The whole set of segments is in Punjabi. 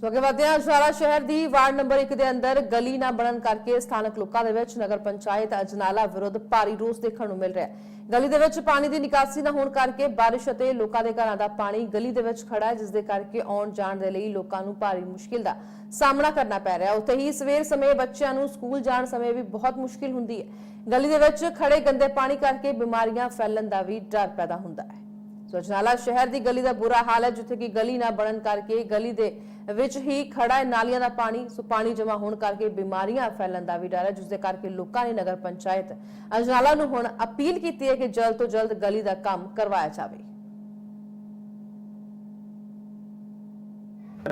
ਸੋ ਅੱਗੇ ਵਧਦੇ ਹਾਂ ਅਜਨਾਲਾ ਸ਼ਹਿਰ ਦੀ ਵਾਰਡ ਨੰਬਰ 1 ਦੇ ਅੰਦਰ ਗਲੀ ਨਾ ਬਣਨ ਕਰਕੇ ਸਥਾਨਕ ਲੋਕਾਂ ਦੇ ਵਿੱਚ ਨਗਰ ਪੰਚਾਇਤ ਅਜਨਾਲਾ ਵਿਰੁੱਧ ਭਾਰੀ ਰੋਸ ਦੇਖਣ ਨੂੰ ਮਿਲ ਰਿਹਾ ਹੈ। ਗਲੀ ਦੇ ਵਿੱਚ ਪਾਣੀ ਦੀ ਨਿਕਾਸੀ ਨਾ ਹੋਣ ਕਰਕੇ ਬਾਰਿਸ਼ ਅਤੇ ਲੋਕਾਂ ਦੇ ਘਰਾਂ ਦਾ ਪਾਣੀ ਗਲੀ ਦੇ ਵਿੱਚ ਖੜਾ ਹੈ, ਜਿਸ ਦੇ ਕਰਕੇ ਆਉਣ ਜਾਣ ਦੇ ਲਈ ਲੋਕਾਂ ਨੂੰ ਭਾਰੀ ਮੁਸ਼ਕਿਲ ਦਾ ਸਾਹਮਣਾ ਕਰਨਾ ਪੈ ਰਿਹਾ ਉੱਥੇ ਹੀ ਸਵੇਰ ਸਮੇਂ ਬੱਚਿਆਂ ਨੂੰ ਸਕੂਲ ਜਾਣ ਸਮੇਂ ਵੀ ਬਹੁਤ ਮੁਸ਼ਕਿਲ ਹੁੰਦੀ ਹੈ। ਗਲੀ ਦੇ ਵਿੱਚ ਖੜੇ ਗੰਦੇ ਪਾਣੀ ਕਰਕੇ ਬਿਮਾਰੀਆਂ ਫੈਲਣ ਦਾ ਵੀ ਡਰ ਪੈਦਾ ਹੁੰਦਾ ਹੈ। ਸੋ ਅਜਨਾਲਾ ਸ਼ਹਿਰ ਦੀ ਗਲੀ ਦਾ ਬੁਰਾ ਹਾਲ ਹੈ, ਜਿੱਥੇ ਕਿ ਗਲੀ ਨਾ ਬਣਨ ਕਰਕੇ ਗਲੀ ਦੇ ਵਿੱਚ ਹੀ ਖੜਾ ਹੈ। ਨਾਲੀਆਂ ਦਾ ਪਾਣੀ, ਸੋ ਪਾਣੀ ਜਮ੍ਹਾਂ ਹੋਣ ਕਰਕੇ ਬਿਮਾਰੀਆਂ ਫੈਲਣ ਦਾ ਵੀ ਡਰ ਹੈ ਜਿਸ ਦੇ ਕਰਕੇ ਲੋਕਾਂ ਨੇ ਨਗਰ ਪੰਚਾਇਤ ਅਜਨਾਲਾ ਨੂੰ ਹੁਣ ਅਪੀਲ ਕੀਤੀ ਹੈ ਕਿ ਜਲਦ ਤੋਂ ਜਲਦ ਗਲੀ ਦਾ ਕੰਮ ਕਰਵਾਇਆ ਜਾਵੇ।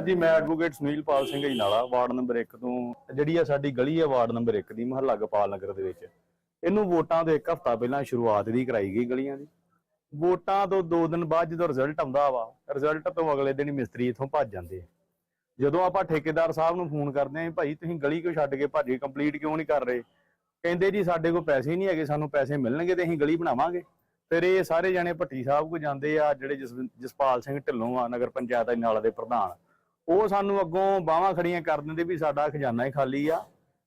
ਜੀ, ਮੈਂ advocate Sunil Pal Singh ji ward number 1 ਤੋਂ, ਜਿਹੜੀ ਆ ਸਾਡੀ ਗਲੀ ਹੈ ਵਾਰਡ ਨੰਬਰ 1 ਦੀ, ਮਹੱਲਾ ਗੋਪਾਲ ਨਗਰ ਦੇ ਵਿੱਚ। ਇਹਨੂੰ ਵੋਟਾਂ ਦੇ ਇੱਕ ਹਫ਼ਤਾ ਪਹਿਲਾਂ ਸ਼ੁਰੂਆਤ ਦੀ ਕਰਾਈ ਗਈ ਗਲੀਆਂ ਦੀ। ਵੋਟਾਂ ਤੋਂ 2 ਦਿਨ ਬਾਅਦ ਜਦੋਂ ਰਿਜ਼ਲਟ ਆਉਂਦਾ ਵਾ ਰਿਜ਼ਲਟ ਤੋਂ ਅਗਲੇ ਦਿਨ ਮਿਸਤਰੀ ਇੱਥੋਂ ਭੱਜ ਜਾਂਦੇ ਆ। ਜਦੋਂ ਆਪਾਂ ਠੇਕੇਦਾਰ ਸਾਹਿਬ ਨੂੰ ਫੋਨ ਕਰਦੇ ਆਂ ਭਾਈ ਤੁਸੀਂ ਗਲੀ ਕਿਉਂ ਛੱਡ ਕੇ ਭੱਜ ਕੰਪਲੀਟ ਕਿਉਂ ਨਹੀਂ ਕਰ ਰਹੇ? ਕਹਿੰਦੇ ਜੀ ਸਾਡੇ ਕੋਲ ਪੈਸੇ ਨਹੀਂ ਹੈਗੇ ਸਾਨੂੰ ਪੈਸੇ ਮਿਲਣਗੇ ਤੇ ਅਸੀਂ ਗਲੀ ਬਣਾਵਾਂਗੇ। ਫਿਰ ਇਹ ਸਾਰੇ ਜਾਣੇ ਭੱਟੀ ਸਾਹਿਬ ਕੋ ਜਾਂਦੇ ਆ ਜਿਹੜੇ ਜਸ- ਜਸਪਾਲ ਸਿੰਘ ਢਿੱਲੋਂ ਆ ਨਗਰ ਪੰਚਾਇਤ ਦੇ ਨਾਲ ਦੇ ਪ੍ਰਧਾਨ। ਉਹ ਸਾਨੂੰ ਅੱਗੋਂ ਬਾਹਾਂ ਖੜੀਆਂ ਕਰ ਦਿੰਦੇ ਵੀ ਸਾਡਾ ਖਜ਼ਾਨਾ ਹੀ ਖਾਲੀ ਆ।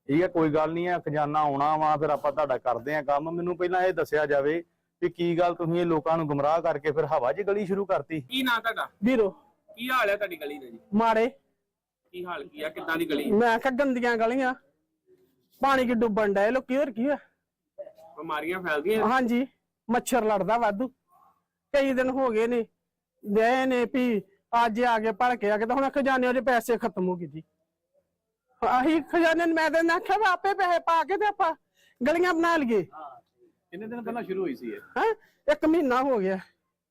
ਠੀਕ ਹੈ ਕੋਈ ਗੱਲ ਨਹੀਂ ਆ ਖਜ਼ਾਨਾ ਆਉਣਾ ਵਾ ਫਿਰ ਆਪਾਂ ਤੁਹਾਡਾ ਕਰਦੇ ਆ ਕੰਮ। ਮੈਨੂੰ ਪਹਿਲਾਂ ਇਹ ਦੱਸਿਆ ਜਾਵੇ ਕਿ ਕੀ ਗੱਲ ਤੁਸੀਂ ਇਹ ਲੋਕਾਂ ਨੂੰ ਗੁੰਮਰਾਹ ਕਰਕੇ ਫਿਰ ਹਵਾ 'ਚ ਗਲੀ ਸ਼ੁਰੂ ਕਰਤੀ? ਕੀ ਨਾਂ ਤੁਹਾਡਾ? ਵੀਰੋ। ਕੀ ਹਾਲ ਹੈ ਤੁਹਾਡੀ ਗਲੀ ਦਾ ਜੀ? ਮਾੜੇ। ਕੀ ਹਾਲ ਕੀ ਆ? ਕਿੱਦਾਂ ਦੀ ਗਲੀ? ਮੈਂ ਕਿਹਾ ਗੰਦੀਆਂ ਗਲੀਆਂ। ਪਾਣੀ ਕਿ ਡੁੱਬਣ ਡਏ ਲੋਕੀ ਹੋਰ ਕੀ ਆ? ਬਿਮਾਰੀਆਂ ਫੈਲਦੀਆਂ? ਹਾਂਜੀ ਮੱਛਰ ਲੜਦਾ ਵਾਧੂ। ਕਈ ਦਿਨ ਹੋ ਗਏ ਨੇ ਦੇ ਨੇ ਵੀ ਅੱਜ ਆ ਕੇ ਭੜ ਕੇ ਆ ਕੇ ਤਾਂ ਹੁਣ ਖਜ਼ਾਨੇ ਉਹਦੇ ਪੈਸੇ ਖਤਮ ਹੋ ਗਏ ਜੀ। ਆਹੀ ਖਜ਼ਾਨੇ ਨੂੰ ਮੈਂ ਤਾਂ ਨਾ ਆਖਿਆ ਵੀ ਆਪੇ ਪੈਸੇ ਪਾ ਕੇ ਤੇ ਆਪਾਂ ਗਲੀਆਂ ਬਣਾ ਲਈਏ। ਕਿੰਨੇ ਦਿਨ ਪਹਿਲਾਂ ਸ਼ੁਰੂ ਹੋਈ ਸੀ ਇਹ? ਹੈ? ਇੱਕ ਮਹੀਨਾ ਹੋ ਗਿਆ।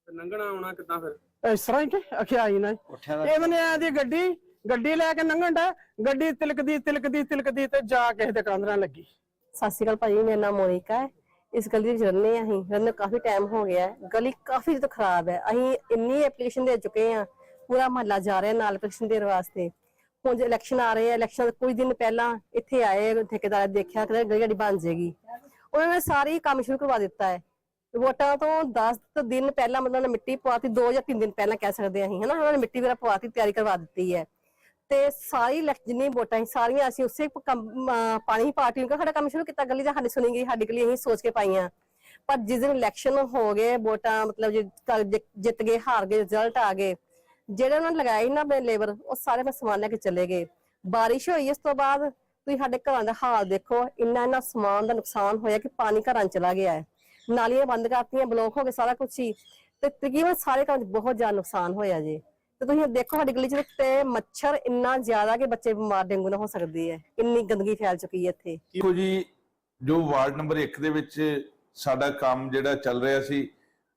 ਤੇ ਲੰਘਣਾ ਆਉਣਾ ਕਿੱਦਾਂ ਫਿਰ? ਇਸ ਤਰ੍ਹਾਂ ਹੀ ਕਿ ਅਖਿਆਈ ਨਾ। ਇਹ ਮਨੇ ਆ ਦੀ ਗੱਡੀ ਗੱਡੀ ਲੈ ਕੇ ਲੰਘਣ ਦਾ ਗੱਡੀ ਤਿਲਕਦੀ ਤਿਲਕਦੀ ਤਿਲਕਦੀ ਤੇ ਜਾ ਕਿਸੇ ਦੇ ਕਾਂਦਰਾਂ ਲੱਗੀ। ਸਤਿ ਸ਼੍ਰੀ ਅਕਾਲ ਭਾਜੀ, ਮੇਰਾ ਨਾਮ ਮੋਨਿਕਾ ਹੈ। ਇਸ ਗਲੀ ਵਿੱਚ ਰਹਿੰਦੇ ਹਾਂ ਅਸੀਂ। ਰਹਿੰਦੇ ਕਾਫੀ ਟਾਈਮ ਹੋ ਗਿਆ ਹੈ। ਗਲੀ ਕਾਫੀ ਜ਼ਿਆਦਾ ਖਰਾਬ ਹੈ। ਅਸੀਂ ਇੰਨੀ ਐਪਲੀਕੇਸ਼ਨ ਦੇ ਚੁੱਕੇ ਹਾਂ। ਪੂਰਾ ਮਹੱਲਾ ਜਾ ਰਿਹਾ ਨਾਲ ਐਪਲੀਕੇਸ਼ਨ ਦੇਣ ਵਾਸਤੇ। ਹੁਣ ਜੇ ਇਲੈਕਸ਼ਨ ਆ ਰਹੇ ਆ ਇਲੈਕਸ਼ਨ ਤੋਂ ਕੁਝ ਦਿਨ ਪਹਿਲਾਂ ਇੱਥੇ ਆਏ ਠੇਕੇਦਾਰ ਨੇ ਦੇਖਿਆ ਕਿ ਗਲੀ ਗੜੀ ਬਣ ਜਾਏਗੀ। ਉਹਨਾਂ ਨੇ ਸਾਰੀ ਕੰਮ ਸ਼ੁਰੂ ਕਰਵਾ ਦਿੱਤਾ ਹੈ। ਵੋਟਾਂ ਤੋਂ 10 ਦਿਨ ਪਹਿਲਾਂ ਮਤਲਬ ਉਹਨੇ ਮਿੱਟੀ ਪਵਾਤੀ 2 ਜਾਂ 3 ਦਿਨ ਪਹਿਲਾਂ ਕਹਿ ਸਕਦੇ ਹਾਂ ਅਸੀਂ, ਹਨਾ? ਉਹਨਾਂ ਨੇ ਮਿੱਟੀ ਵਗੈਰਾ ਪਵਾਤੀ ਤਿਆਰੀ ਕਰਵਾ ਦਿੱਤੀ ਹੈ। ਤੇ ਸਾਰੀ ਇਲੈਕ- ਜਿੰਨੀ ਵੋਟਾਂ ਸੀ, ਸਾਰੀਆਂ ਅਸੀਂ ਉਸੇ ਪਾਣੀ ਪਾਰਟੀ ਨੂੰ ਸਾਡਾ ਕੰਮ ਸ਼ੁਰੂ ਕੀਤਾ, ਗਲੀ ਦਾ ਸਾਡੀ ਸੁਣੀ ਗਈ, ਸਾਡੀ ਗਲੀ ਅਸੀਂ ਸੋਚ ਕੇ ਪਾਈਆਂ। ਪਰ ਜਿਸ ਦਿਨ ਇਲੈਕਸ਼ਨ ਹੋ ਗਏ, ਵੋਟਾਂ ਮਤਲਬ ਜਿੱਤ ਗਏ, ਹਾਰ ਗਏ ਰਿਜ਼ਲਟ ਆ ਗਏ, ਜਿਹੜੇ ਉਹਨਾਂ ਨੇ ਲਗਾਏ ਨਾ ਆਪਣੇ ਲੇਬਰ ਉਹ ਸਾਰੇ ਮੈਂ ਸਮਾਨ ਲੈ ਕੇ ਚਲੇ ਗਏ। ਬਾਰਿਸ਼ ਹੋਈ ਇਸ ਤੋਂ ਬਾਅਦ, ਤੁਸੀਂ ਸਾਡੇ ਘਰਾਂ ਦਾ ਹਾਲ ਦੇਖੋ, ਇੰਨਾ ਇੰਨਾ ਸਮਾਨ ਦਾ ਨੁਕਸਾਨ ਹੋਇਆ ਕਿ ਪਾਣੀ ਘਰਾਂ 'ਚ ਚਲਾ ਗਿਆ ਹੈ। ਨਾਲੀਆਂ ਬੰਦ ਕਰਤੀਆਂ ਬਲੌਕ ਹੋ ਗਏ, ਸਾਰਾ ਕੁਝ ਹੀ। ਤੇ ਤਕਰੀਬਨ ਸਾਰੇ ਘਰਾਂ 'ਚ ਬਹੁਤ ਜ਼ਿਆਦਾ ਨੁਕਸਾਨ ਹੋਇਆ ਜੀ। ਤੇ ਤੁਸੀਂ ਦੇਖੋ ਸਾਡੀ ਗਲੀ 'ਚ ਤੇ ਮੱਛਰ ਇੰਨਾ ਜ਼ਿਆਦਾ ਕਿ ਬੱਚੇ ਬਿਮਾਰ ਡੇਂਗੂ ਨਾਲ ਹੋ ਸਕਦੇ ਹੈ ਇੰਨੀ ਗੰਦਗੀ ਫੈਲ ਚੁੱਕੀ ਹੈ ਇੱਥੇ। ਦੇਖੋ ਜੀ ਜੋ ਵਾਰਡ ਨੰਬਰ 1 ਦੇ ਵਿੱਚ ਸਾਡਾ ਕੰਮ ਜਿਹੜਾ ਚੱਲ ਰਿਹਾ ਸੀ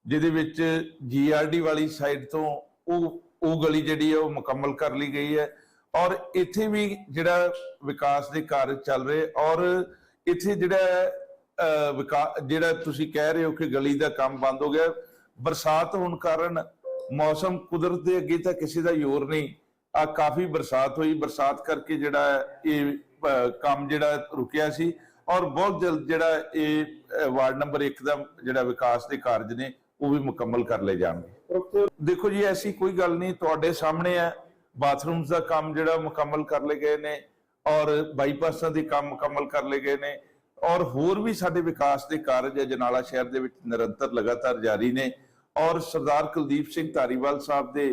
ਜਿਹਦੇ ਵਿੱਚ ਜੀਆਰਡੀ ਵਾਲੀ ਸਾਈਡ ਤੋਂ ਉਹ ਉਹ ਗਲੀ ਜਿਹੜੀ ਹੈ ਉਹ ਮੁਕੰਮਲ ਕਰ ਲਈ ਗਈ ਹੈ ਔਰ ਇੱਥੇ ਵੀ ਜਿਹੜਾ ਵਿਕਾਸ ਦੇ ਕਾਰਜ ਚੱਲ ਰਹੇ ਔਰ ਇੱਥੇ ਜਿਹੜਾ ਅਹ, ਵਿਕਾ ਜਿਹੜਾ ਤੁਸੀਂ ਕਹਿ ਰਹੇ ਹੋ ਕਿ ਗਲੀ ਦਾ ਕੰਮ ਬੰਦ ਹੋ ਗਿਆ। ਬਰਸਾਤ ਹੋਣ ਕਾਰਨ ਮੌਸਮ ਕੁਦਰਤ ਦੇ ਅੱਗੇ ਤਾਂ ਕਿਸੇ ਦਾ ਜ਼ੋਰ ਨਹੀਂ। ਆ ਕਾਫੀ ਬਰਸਾਤ ਹੋਈ। ਬਰਸਾਤ ਕਰਕੇ ਜਿਹੜਾ ਇਹ ਕੰਮ ਜਿਹੜਾ ਰੁਕਿਆ ਸੀ ਔਰ ਬਹੁਤ ਜਲਦ ਜਿਹੜਾ ਇਹ ਵਾਰਡ ਨੰਬਰ 1 ਦਾ ਜਿਹੜਾ ਵਿਕਾਸ ਦੇ ਕਾਰਜ ਨੇ, ਉਹ ਵੀ ਮੁਕੰਮਲ ਕਰ ਲਏ ਜਾਣਗੇ। ਦੇਖੋ ਜੀ, ਐਸੀ ਕੋਈ ਗੱਲ ਨਹੀਂ। ਤੁਹਾਡੇ ਸਾਹਮਣੇ ਹੈ। ਬਾਥਰੂਮਸ ਦਾ ਕੰਮ ਜਿਹੜਾ ਮੁਕੰਮਲ ਕਰ ਲਏ ਗਏ ਨੇ ਔਰ ਬਾਈਪਾਸਾਂ ਦੇ ਕੰਮ ਮੁਕੰਮਲ ਕਰ ਲਏ ਗਏ ਨੇ ਔਰ ਹੋਰ ਵੀ ਸਾਡੇ ਵਿਕਾਸ ਦੇ ਕਾਰਜ ਹੈ। ਜਨਾਲਾ ਸ਼ਹਿਰ ਦੇ ਵਿੱਚ ਨਿਰੰਤਰ ਲਗਾਤਾਰ ਜਾਰੀ ਨੇ। ਔਰ ਸਰਦਾਰ ਕੁਲਦੀਪ ਸਿੰਘ ਧਾਰੀਵਾਲ ਸਾਹਿਬ ਦੇ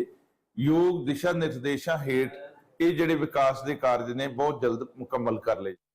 ਯੋਗ ਦਿਸ਼ਾ ਨਿਰਦੇਸ਼ਾਂ ਹੇਠ ਇਹ ਜਿਹੜੇ ਵਿਕਾਸ ਦੇ ਕਾਰਜ ਨੇ ਬਹੁਤ ਜਲਦ ਮੁਕੰਮਲ ਕਰ ਲਏ